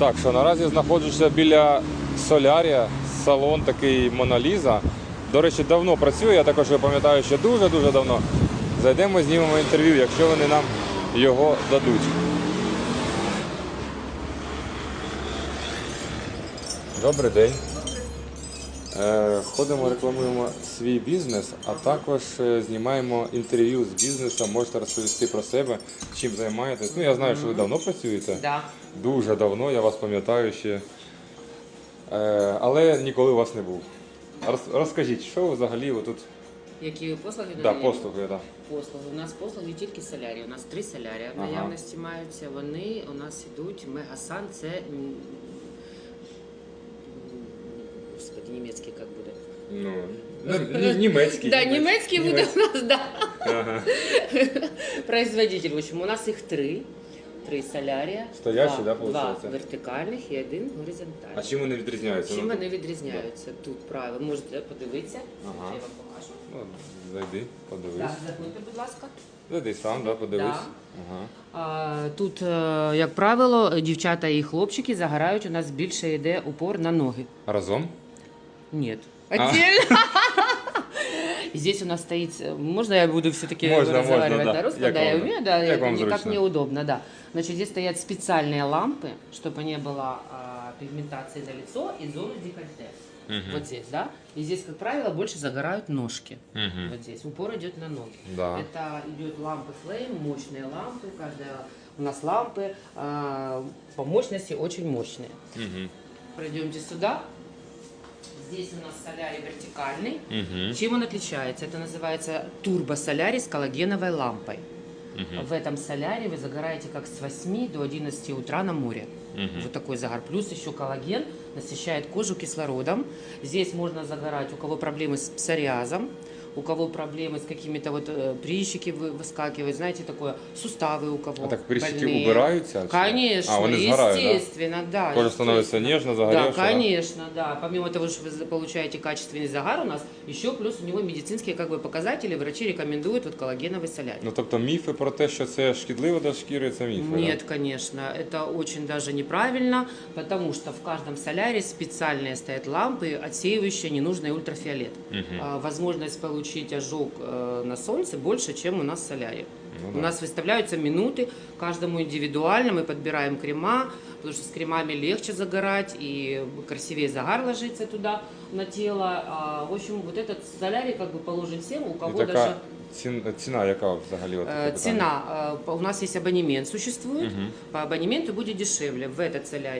Так, що наразі знаходжуся біля солярія, салон такий Моналіза. До речі, давно працює, я також пам'ятаю, що дуже-дуже давно. Зайдемо, знімемо інтерв'ю, якщо вони нам його дадуть. Добрий день. Е, Ходимо, рекламуємо свій бізнес, а також е, знімаємо інтерв'ю з бізнесом. Можете розповісти про себе, чим займаєтесь. Ну, я знаю, що ви давно працюєте. Да. Дуже давно, я вас пам'ятаю ще. Е, але ніколи у вас не був. Роз- Розкажіть, що ви взагалі ви тут? Які послуги Да, надаємо? послуги, да. Послуги. У нас послуги тільки солярії. У нас три солярія в Ага. наявності маються. Вони у нас ідуть. Мегасан це м, м, господи, німецький як буде. Ну, ну, ні- німецький. Да, німецький буде у нас, да. Ага. Производитель. В общем, у нас їх три. Три солярія. Стоящі, два, да, Два вертикальних і один горизонтальний. А чим вони відрізняються? Чим Ну, вони відрізняються? Тут право. Можете подивитися. Ага. Я вам покажу. Ну, зайди, подивись. Так, заходьте, будь ласка. Зайди сам, да, подивись. Да. Ага. А, Тут, е, як правило, дівчата і хлопчики загорають. У нас більше йде упор на ноги. Разом? Нет. А. Отдельно. Здесь у нас стоит, э, можно я буду все-таки разговаривать на русском? Да, я умею, да, это зручно. неудобно, да. Значит, здесь стоят специальные лампы, чтобы не было а, пигментации на лицо и зону декольте. Мгм. Вот здесь, да. И здесь, как правило, больше загорают ножки. Мгм. Вот здесь. Упор идет на ноги. Да. Это идет лампы Flame, мощные лампы. Каждая у нас лампы а, по мощности очень мощные. Мгм. Пройдемте сюда. Здесь у нас солярий вертикальный. Мгм. Чем он отличается? Это называется турбо-солярий с коллагеновой лампой. Мгм. В этом соляре вы загораете как с 8 до 11 утра на море. Мгм. Вот такой загар. Плюс еще коллаген насыщает кожу кислородом. Здесь можно загорать, у кого проблемы с псориазом, у кого проблемы с какими-то вот э, прыщики вы- выскакивают, знаете, такое, суставы у кого А так прыщики больные. убираются? отсюда? Конечно, А, вони згорають, да? естественно, да. Кожа становится естественно. нежно, Да, загоревшая, да? конечно, да. Помимо того, что вы за- получаете качественный загар у нас, еще плюс у него медицинские как бы показатели, врачи рекомендуют вот коллагеновый солярий. Ну тобто міфи про те, що це шкідливо для шкіри, це міфи. да? Нет, конечно, это очень даже неправильно, потому что в каждом соляре специальные стоят лампы, отсеивающие ненужный ультрафиолет. Мгм. А, Возможность получить ожог э, на солнце больше, чем у нас в соляре. Ну У да. нас выставляются минуты, каждому индивидуально, мы подбираем крема, потому что с кремами легче загорать и красивее загар ложится туда на тело. А, в общем, вот этот солярий как бы положен всем, у І кого така даже цін- ціна, яка взагалі? От, Э, таке питання? Цена, э, по- у нас есть абонемент существует, Мгм. по абонементу будет дешевле. В этот солярий